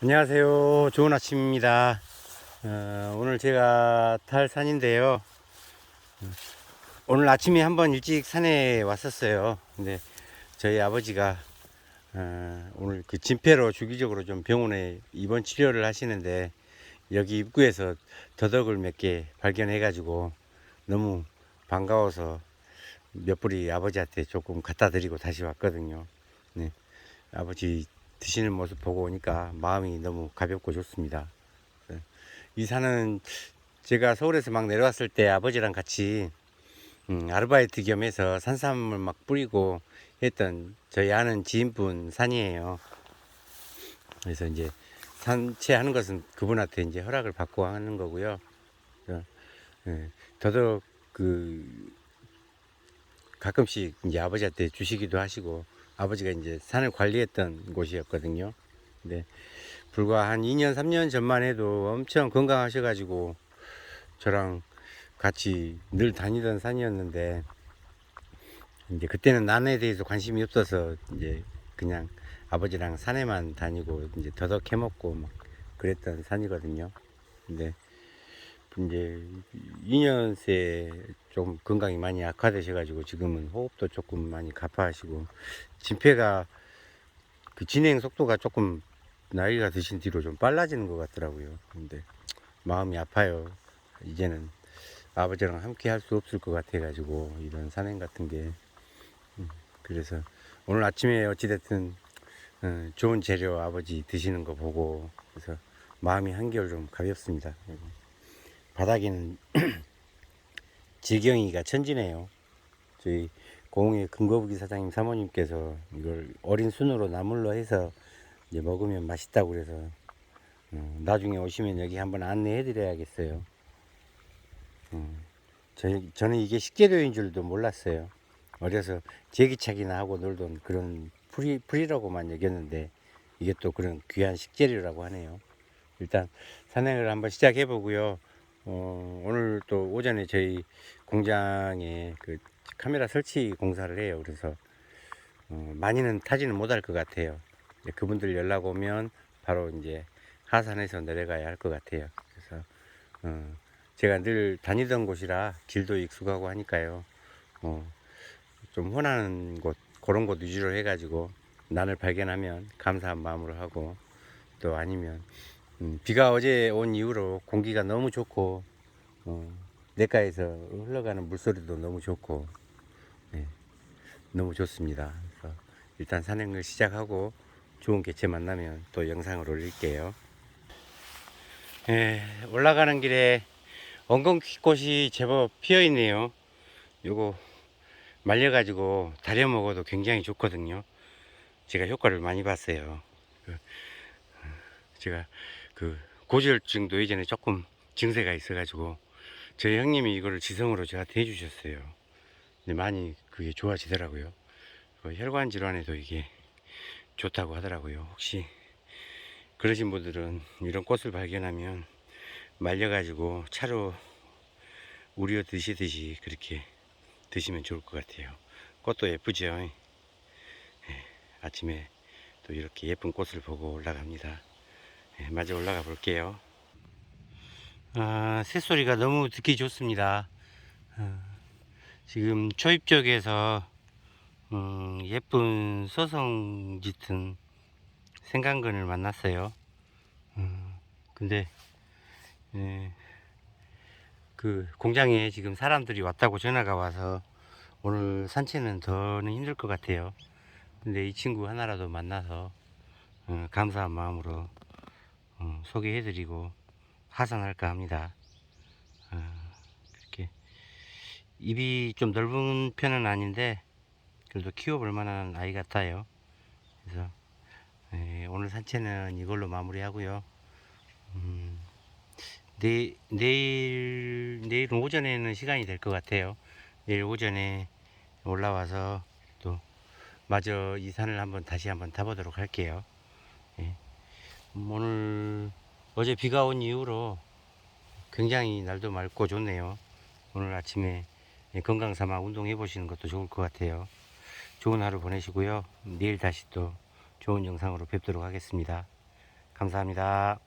안녕하세요. 좋은 아침입니다. 어, 오늘 제가 탈 산인데요. 어, 오늘 아침에 한번 일찍 산에 왔었어요. 근데 저희 아버지가 어, 오늘 그 진폐로 주기적으로 좀 병원에 입원 치료를 하시는데 여기 입구에서 더덕을 몇 개 발견해가지고 너무 반가워서 몇 뿌리 아버지한테 조금 갖다 드리고 다시 왔거든요. 네. 아버지 드시는 모습 보고 오니까 마음이 너무 가볍고 좋습니다. 네. 이 산은 제가 서울에서 막 내려왔을 때 아버지랑 같이 음, 아르바이트 겸해서 산삼을 막 뿌리고 했던 저희 아는 지인분 산이에요. 그래서 이제 산채하는 것은 그분한테 이제 허락을 받고 하는 거고요. 그래서, 예, 더더욱 그 가끔씩 이제 아버지한테 주시기도 하시고 아버지가 이제 산을 관리했던 곳이었거든요. 근데 불과 한 2년, 3년 전만 해도 엄청 건강하셔가지고 저랑 같이 늘 다니던 산이었는데 이제 그때는 난에 대해서 관심이 없어서 이제 그냥 아버지랑 산에만 다니고 이제 더덕 해먹고 막 그랬던 산이거든요. 근데 이제 2년 새에 좀 건강이 많이 악화되셔가지고 지금은 호흡도 조금 많이 가파하시고 진폐가 그 진행 속도가 조금 나이가 드신 뒤로 좀 빨라지는 것 같더라고요. 근데 마음이 아파요. 이제는 아버지랑 함께 할 수 없을 것 같아가지고 이런 산행 같은 게 음, 그래서 오늘 아침에 어찌됐든 어, 좋은 재료 아버지 드시는 거 보고 그래서 마음이 한결 좀 가볍습니다. 바닥에는 지경이가 천지네요. 저희 공의 금거북이 사장님 사모님께서 이걸 어린 순으로 나물로 해서 이제 먹으면 맛있다고 그래서 어, 나중에 오시면 여기 한번 안내해 드려야겠어요. 음, 저, 저는 이게 식재료인 줄도 몰랐어요. 어려서 제기차기나 하고 놀던 그런 풀이, 풀이라고만 여겼는데 이게 또 그런 귀한 식재료라고 하네요. 일단 산행을 한번 시작해 보고요. 어, 오늘 또 오전에 저희 공장에 그 카메라 설치 공사를 해요. 그래서 어, 많이는 타지는 못할 것 같아요. 그분들 연락 오면 바로 이제 하산해서 내려가야 할 것 같아요. 그래서 어, 제가 늘 다니던 곳이라 길도 익숙하고 하니까요. 어, 좀 혼하는 곳 그런 곳 위주로 해가지고 난을 발견하면 감사한 마음으로 하고 또 아니면 음, 비가 어제 온 이후로 공기가 너무 좋고 어, 내가에서 흘러가는 물소리도 너무 좋고 네, 너무 좋습니다. 일단 산행을 시작하고 좋은 개체 만나면 또 영상을 올릴게요. 예, 올라가는 길에 엉겅퀴꽃이 제법 피어 있네요. 요거 말려가지고 다려 먹어도 굉장히 좋거든요. 제가 효과를 많이 봤어요. 그, 제가 그 고지혈증도 예전에 조금 증세가 있어가지고 저희 형님이 이거를 지성으로 저한테 해주셨어요. 근데 많이 그게 좋아지더라고요. 그 혈관 질환에도 이게 좋다고 하더라고요. 혹시 그러신 분들은 이런 꽃을 발견하면 말려가지고 차로 우려 드시듯이 그렇게 드시면 좋을 것 같아요. 꽃도 예쁘죠? 예, 아침에 또 이렇게 예쁜 꽃을 보고 올라갑니다. 예, 마저 올라가 볼게요. 아, 새소리가 너무 듣기 좋습니다. 어, 지금 초입 쪽에서 음, 예쁜 소성 짙은 생강근을 만났어요. 음, 근데 예, 그 공장에 지금 사람들이 왔다고 전화가 와서 오늘 산책은 더는 힘들 것 같아요. 근데 이 친구 하나라도 만나서 어, 감사한 마음으로 어, 소개해드리고 하산할까 합니다. 어, 그렇게 입이 좀 넓은 편은 아닌데 그래도 키워볼 만한 아이 같아요. 그래서 예, 오늘 산책은 이걸로 마무리하고요. 음, 내, 내일 내일 오전에는 시간이 될 것 같아요. 내일 오전에 올라와서 또 마저 이 산을 한번 다시 한번 타보도록 할게요. 예. 음, 오늘 어제 비가 온 이후로 굉장히 날도 맑고 좋네요. 오늘 아침에 예, 건강 삼아 운동해 보시는 것도 좋을 것 같아요. 좋은 하루 보내시고요. 내일 다시 또 좋은 영상으로 뵙도록 하겠습니다. 감사합니다.